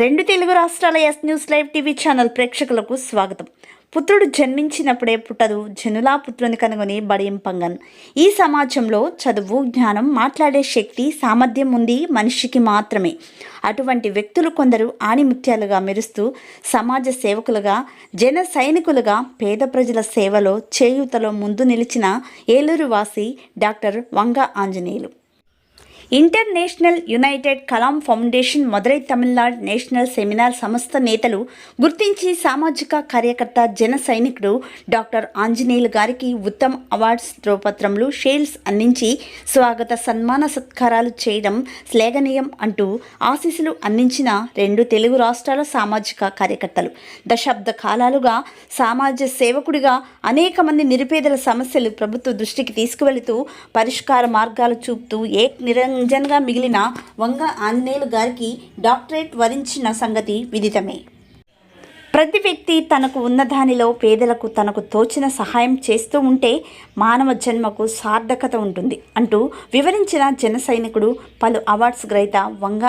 రెండు తెలుగు రాష్ట్రాల S news live TV channel ప్రేక్షకులకు స్వాగతం. పుత్రుడు జన్మించినప్పుడే పుట్టదు జనులా పుత్రుని కనుగొని బడియం పంగన్. ఈ సమాజంలో చదువు జ్ఞానం మాట్లాడే శక్తి సామర్థ్యం ఉంది మనిషికి మాత్రమే. అటువంటి వ్యక్తులు కొందరు ఆణిముత్యాలుగా మెరుస్తూ సమాజ సేవకులుగా జన సైనికులుగా పేద ప్రజల సేవలో చేయూతలో ముందు నిలిచిన ఏలూరు వాసి doctor Vanga Anjaneyulu. International united Kalam foundation Madurai Tamil Nadu national seminar సంస్థ నేతలు గుర్తించి సామాజిక కార్యకర్త జన సైనికుడు డాక్టర్ ఆంజనేయులు గారికి ఉత్తమ్ అవార్డ్స్ ధృవపత్రంలో షేల్స్ అందించి స్వాగత సన్మాన సత్కారాలు చేయడం శ్లేఘనీయం అంటూ ఆశీస్సులు అందించిన రెండు తెలుగు రాష్ట్రాల సామాజిక కార్యకర్తలు. దశాబ్ద కాలాలుగా సామాజ సేవకుడిగా అనేక మంది నిరుపేదల సమస్యలు ప్రభుత్వ దృష్టికి తీసుకువెళుతూ పరిష్కార మార్గాలు చూపుతూ ఏక్ నిరంజన్గా మిగిలిన వంగ ఆంజనేయులు గారికి డాక్టరేట్ వరించిన సంగతి విదితమే. ప్రతి వ్యక్తి తనకు ఉన్న దానిలో పేదలకు తనకు తోచిన సహాయం చేస్తూ ఉంటే మానవ జన్మకు సార్థకత ఉంటుంది అంటూ వివరించిన జన సైనికుడు పలు అవార్డ్స్ గ్రహీత వంగ